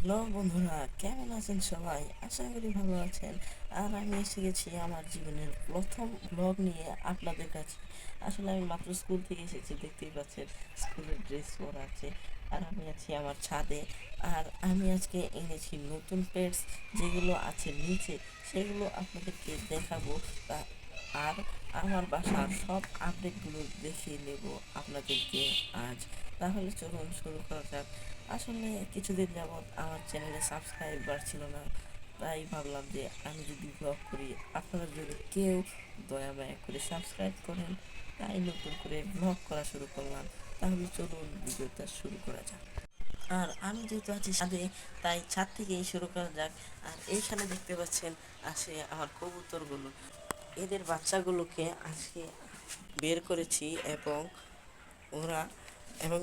Hello বন্ধুরা, কেমন আছেন সবাই? আশা করি ভালো আছেন। আর আমি এসে গেছি আমার জীবনের প্রথম ব্লগ নিয়ে আপনাদের কাছে। আসলে আমি মাত্র স্কুল থেকে এসেছি, দেখতেই পাচ্ছেন স্কুলের ড্রেস পরা আছে। আর আমি আছি আমার ছাদে। আর আমি আজকে এনেছি নতুন পেটস যেগুলো আছে নিচে, সেগুলো আপনাদেরকে দেখাবো। তা আর আমার বাসার সব আপডেটগুলো দেখিয়ে নেব আপনাদেরকে আজ। তাহলে চলুন শুরু করা যাক। আসলে কিছুদিন যাবৎ আমার চ্যানেলে সাবস্ক্রাইবার ছিল না, তাই ভাবলাম যে আমি যদি ব্লগ করি, আপনারা যদি কেউ দয়া মায়া করে সাবস্ক্রাইব করেন, তাই নতুন করে ব্লগ করা শুরু করলাম, তাহলে চলুন ভিডিওটা শুরু করা যাক। আর আমি যেহেতু আছি ছাদে, তাই ছাদ থেকেই শুরু করা যাক। আর এইখানে দেখতে পাচ্ছেন, আসে আমার কবুতরগুলো। এদের বাচ্চাগুলোকে আজকে বের করেছি এবং ওরা এবং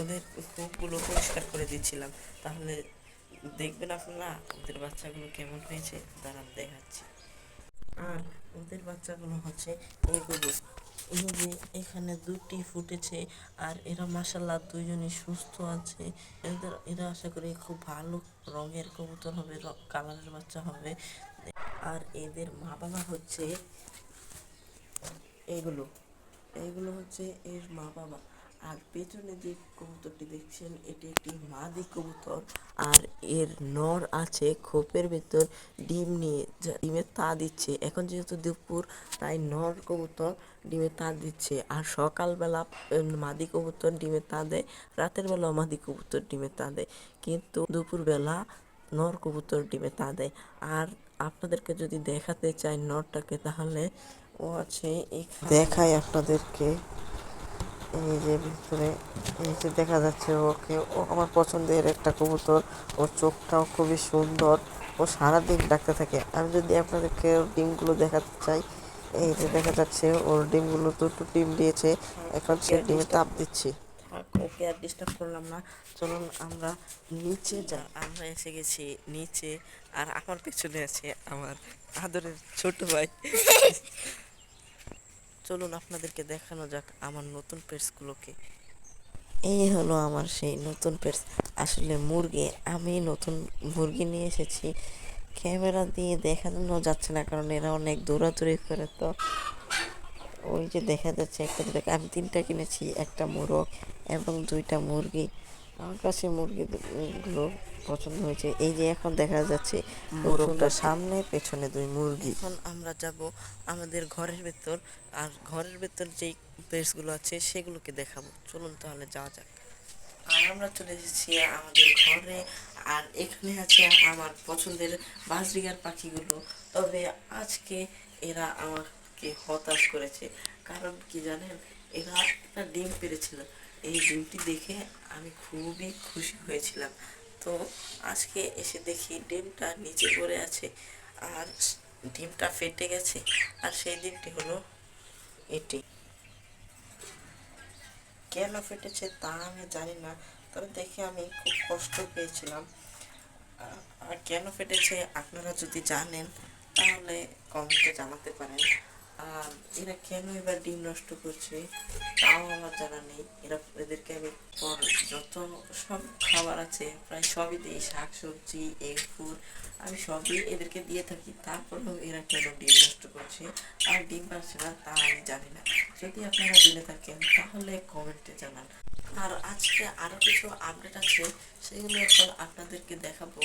ওদের কূপগুলো পরিষ্কার করে দিচ্ছিলাম। তাহলে দেখবেন আপনারা, ওদের বাচ্চাগুলো কেমন হয়েছে? দাঁড়ান, দেখাচ্ছি। আর ওদের বাচ্চাগুলো হচ্ছে এগুলো। এই যে এখানে দুটি ফুটেছে, আর এরা মাসাল্লাহ দুইজনই সুস্থ আছে। এদের, এরা আশা করি খুব ভালো রঙের কবুতর হবে কালারের বাচ্চা হবে। আর এদের মা বাবা হচ্ছে এগুলো। এগুলো হচ্ছে এর মা বাবা আর পেছনে যে কবুতরটি দেখছেন, এটি একটি মাদি কবুতর। আর এর নর আছে খোপের ভেতর, ডিম নিয়ে ডিমের তা দিচ্ছে। এখন যেহেতু দুপুর, তাই নর কবুতর ডিমের তা দিচ্ছে। আর সকালবেলা মাদি কবুতর ডিমের তা দেয়, রাতের বেলা মাদি কবুতর ডিমের তা দেয়। কিন্তু দুপুরবেলা নর কবুতর ডিমে তা দেয়। আর আপনাদেরকে যদি দেখাতে চাই নরটাকে, তাহলে ও আছে। দেখাই আপনাদেরকে। এই যে ভিতরে এই যে দেখা যাচ্ছে ওকে ও আমার পছন্দের একটা কবুতর। ওর চোখটাও খুবই সুন্দর। ও সারাদিন ডাকতে থাকে। আমি যদি আপনাদেরকে ডিমগুলো দেখাতে চাই এই যে দেখা যাচ্ছে ওর ডিমগুলো দুটো ডিম দিয়েছে। এখন সে ডিমে তাপ দিচ্ছে। থাক ওকে আর ডিস্টার্ব করলাম না। চলুন আমরা নিচে যা আমরা এসে গেছি নিচে আর আমার পেছনে আছে আমার আদরের ছোট ভাই। চলুন আপনাদেরকে দেখানো যাক আমার নতুন পেটসগুলোকে এই হলো আমার সেই নতুন পেটস। আসলে মুরগি, আমি নতুন মুরগি নিয়ে এসেছি। ক্যামেরা দিয়ে দেখানো যাচ্ছে না কারণ এরা অনেক দৌড়াদৌড়ি করে তো। ওই যে দেখা যাচ্ছে একটা দুটো, আমি তিনটা কিনেছি, একটা মোরগ এবং দুইটা মুরগি। আমার কাছে মুরগিগুলো পছন্দ হয়েছে। এই যে এখন দেখা যাচ্ছে মোরগটা সামনে পেছনে দুই মুরগি। এখন আমরা যাব আমাদের ঘরের ভেতর। আর ঘরের ভেতর যেই প্লেসগুলো আছে সেগুলোকে দেখাবো। চলুন তাহলে যাওয়া যাক। আর আমরা চলে এসেছি আমাদের ঘরে। আর এখানে আছে আমার পছন্দের বাজরিগার পাখিগুলো। তবে আজকে এরা আমাকে হতাশ করেছে। কারণ কি জানেন এরা একটা ডিম পেরেছিল। এই ডিমটি দেখে আমি খুবই খুশি হয়েছিলাম। তো আজকে এসে দেখি ডিমটা নিচে পড়ে আছে আর ডিমটা ফেটে গেছে। আর সেই ডিমটি হলো এটি। কেন ফেটেছে তা আমি জানি না, তবে দেখে আমি খুব কষ্ট পেয়েছিলাম। আর কেন ফেটেছে আপনারা যদি জানেন, তাহলে কমেন্টে জানাতে পারেন। আর এরা কেন এবার ডিম নষ্ট করছে, তাও আমার জানা নেই। এরা, এদেরকে আমি পর যত সব খাবার আছে, প্রায় সবই দিই, শাক সবজি, এগ ফুড আমি সবই এদেরকে দিয়ে থাকি। তারপরেও এরা কেন ডিম নষ্ট করছে আর ডিম পাচ্ছে না, তা আমি জানি না। যদি আপনারা জেনে থাকেন, তাহলে কমেন্টে জানান। আর আজকে আরও কিছু আপডেট আছে, সেগুলো এখন আপনাদেরকে দেখাবো।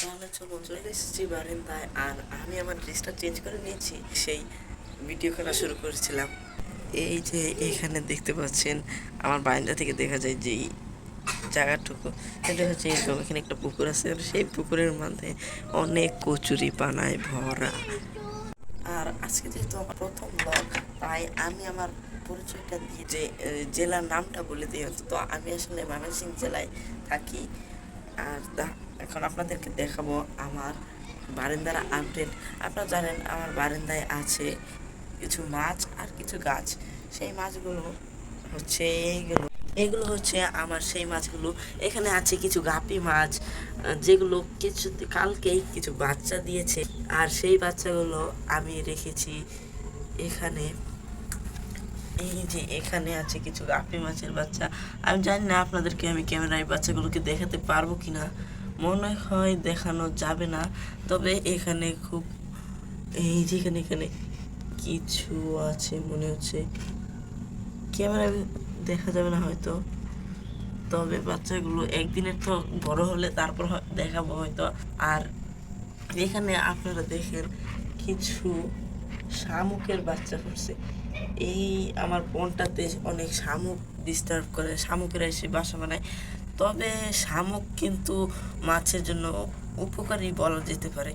তাহলে চলুন, চলে এসেছি বারান্দায়। আর আমি আমার ড্রেসটা চেঞ্জ করে নিয়েছি, সেই ভিডিও করা শুরু করেছিলাম। এই যে এখানে দেখতে পাচ্ছেন, আমার বারান্দা থেকে দেখা যায় যে জায়গাটুকু। এটা হচ্ছে এরকম, এখানে একটা পুকুর আছে, আর সেই পুকুরের মধ্যে অনেক কচুরি পানায় ভরা। আর আজকে যেহেতু আমার প্রথম ব্লগ তাই আমি আমার পরিচয়টা দিয়ে যে জেলার নামটা বলে দিই তো আমি আসলে ময়মনসিংহ জেলায় থাকি। আর এখন আপনাদেরকে দেখাবো আমার বারান্দার আপডেট আপনারা জানেন আমার বারান্দায় আছে কিছু মাছ আর কিছু গাছ। সেই মাছগুলো হচ্ছে এইগুলো। এগুলো হচ্ছে আমার সেই মাছগুলো। এখানে আছে কিছু গাপি মাছ, যেগুলো কিছু কালকেই কিছু বাচ্চা দিয়েছে। আর সেই বাচ্চাগুলো আমি রেখেছি এখানে। এই যে এখানে আছে কিছু গাপি মাছের বাচ্চা। আমি জানি না আপনাদেরকে আমি ক্যামেরায় বাচ্চাগুলোকে দেখাতে পারব কিনা। মনে হয় দেখানো যাবে না। তবে এখানে খুব এই যেখানে এখানে কিছু আছে মনে হচ্ছে। ক্যামেরা দেখা যাবে না হয়তো। তবে বাচ্চাগুলো একদিনের তো বড় হলে তারপর দেখাবো হয়তো। আর এখানে আপনারা দেখেন কিছু শামুকের বাচ্চা করছে এই আমার বনটাতে অনেক শামুক ডিস্টার্ব করে, শামুকেরা এসে বাসা বানায়। তবে শামুক কিন্তু মাছের জন্য উপকারী বলা যেতে পারে।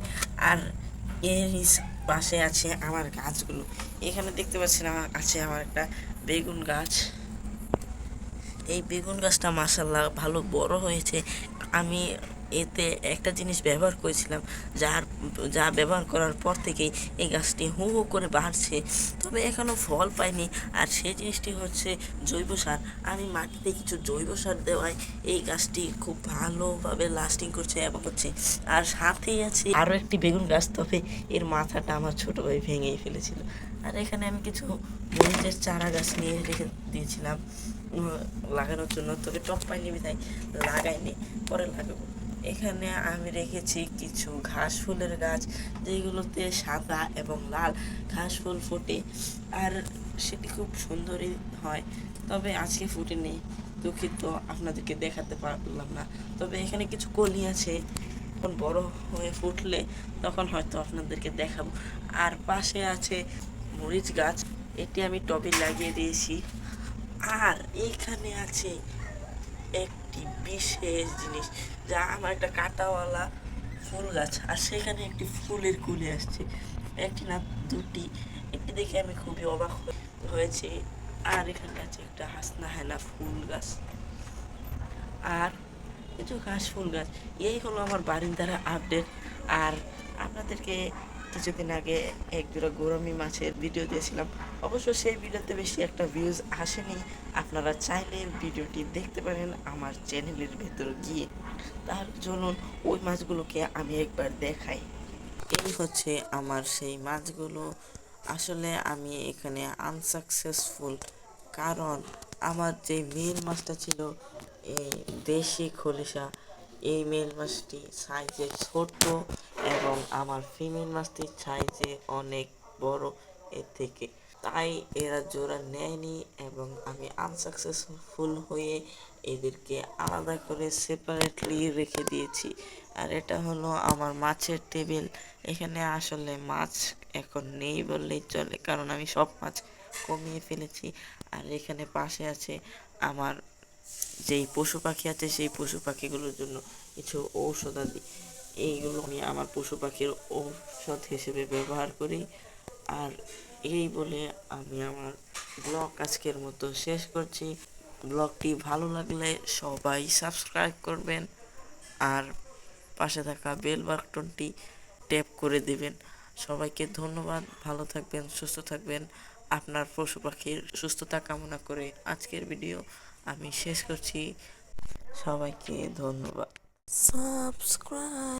আর এর পাশে আছে আমার গাছগুলো। এখানে দেখতে পাচ্ছেন আমার আছে আমার একটা বেগুন গাছ। এই বেগুন গাছটা মাসাল্লাহ ভালো বড় হয়েছে। আমি এতে একটা জিনিস ব্যবহার করেছিলাম, যার, যা ব্যবহার করার পর থেকেই এই গাছটি হু হু করে বাড়ছে। তবে এখনও ফল পাইনি, আর সেই জিনিসটি হচ্ছে জৈব সার। আমি মাটিতে কিছু জৈব সার দেওয়ায় এই গাছটি খুব ভালোভাবে লাস্টিং করছে এবং হচ্ছে আর সাথেই আছে আরও একটি বেগুন গাছ, তবে এর মাথাটা আমার ছোট ভাই ভেঙেই ফেলেছিল। আর এখানে আমি কিছু মরিচের চারা গাছ নিয়ে রেখে দিয়েছিলাম লাগানোর জন্য। তবে টপ পাইনি বিধায় লাগাইনি, পরে লাগাবো। এখানে আমি রেখেছি কিছু ঘাস ফুলের গাছ, যেগুলোতে সাদা এবং লাল ঘাস ফুল ফোটে আর সেটি খুব সুন্দরই হয়। তবে আজকে ফুটেনি, দুঃখিত, আপনাদেরকে দেখাতে পারলাম না। তবে এখানে কিছু কলি আছে, যখন বড় হয়ে ফুটলে তখন হয়তো আপনাদেরকে দেখাবো। আর পাশে আছে মরিচ গাছ, এটি আমি টবে লাগিয়ে দিয়েছি। আর এইখানে আছে একটি বিশেষ জিনিস যা আমার একটা কাঁটাওয়ালা ফুল গাছ। আর সেখানে একটি ফুলের কুলে আসছে। একটি না, দুটি। একটি দেখে আমি খুবই অবাক হয়ে- হয়েছি। আর এখানে আছে একটা হাসনা হেনা ফুল গাছ। আর কিছু ঘাস ফুল গাছ। এই হলো আমার বারিন্দারা আপডেট আর আপনাদেরকে কিছুদিন আগে এক জোড়া গরমি মাছের ভিডিও দিয়েছিলাম। অবশ্য সেই ভিডিওতে বেশি একটা ভিউজ আসেনি। আপনারা চাইলে ভিডিওটি দেখতে পারেন আমার চ্যানেলের ভেতর গিয়ে। তার চলুন ওই মাছগুলোকে আমি একবার দেখাই। এই হচ্ছে আমার সেই মাছগুলো। আসলে আমি এখানে আনসাকসেসফুল কারণ আমার যে মেল মাছটা ছিল, এই দেশি খলিশা, এই মেল মাছটি সাইজে ছোট এবং আমার ফিমেল মাছটি সাইজে অনেক বড়। এর থেকে তাই এরা জোড়া নেয়নি এবং আমি আনসাকসেসফুল হয়ে এদেরকে আলাদা করে সেপারেটলি রেখে দিয়েছি। আর এটা হলো আমার মাছের টেবিল এখানে আসলে মাছ এখন নেই বললেই চলে, কারণ আমি সব মাছ কমিয়ে ফেলেছি। আর এখানে পাশে আছে আমার যেই পশু পাখি আছে, সেই পশু পাখিগুলোর জন্য কিছু ঔষধাদি এইগুলো আমি আমার পশু পাখির ঔষধ হিসেবে ব্যবহার করি। আর এই বলে আমি আমার ব্লগ আজকের মতো শেষ করছি। ব্লগটি ভালো লাগলে সবাই সাবস্ক্রাইব করবেন আর পাশে থাকা বেল বাটনটি ট্যাপ করে দেবেন। সবাইকে ধন্যবাদ, ভালো থাকবেন, সুস্থ থাকবেন। আপনার পশু পাখির সুস্থতা কামনা করে আজকের ভিডিও আমি শেষ করছি। সবাইকে ধন্যবাদ। সাবস্ক্রাইব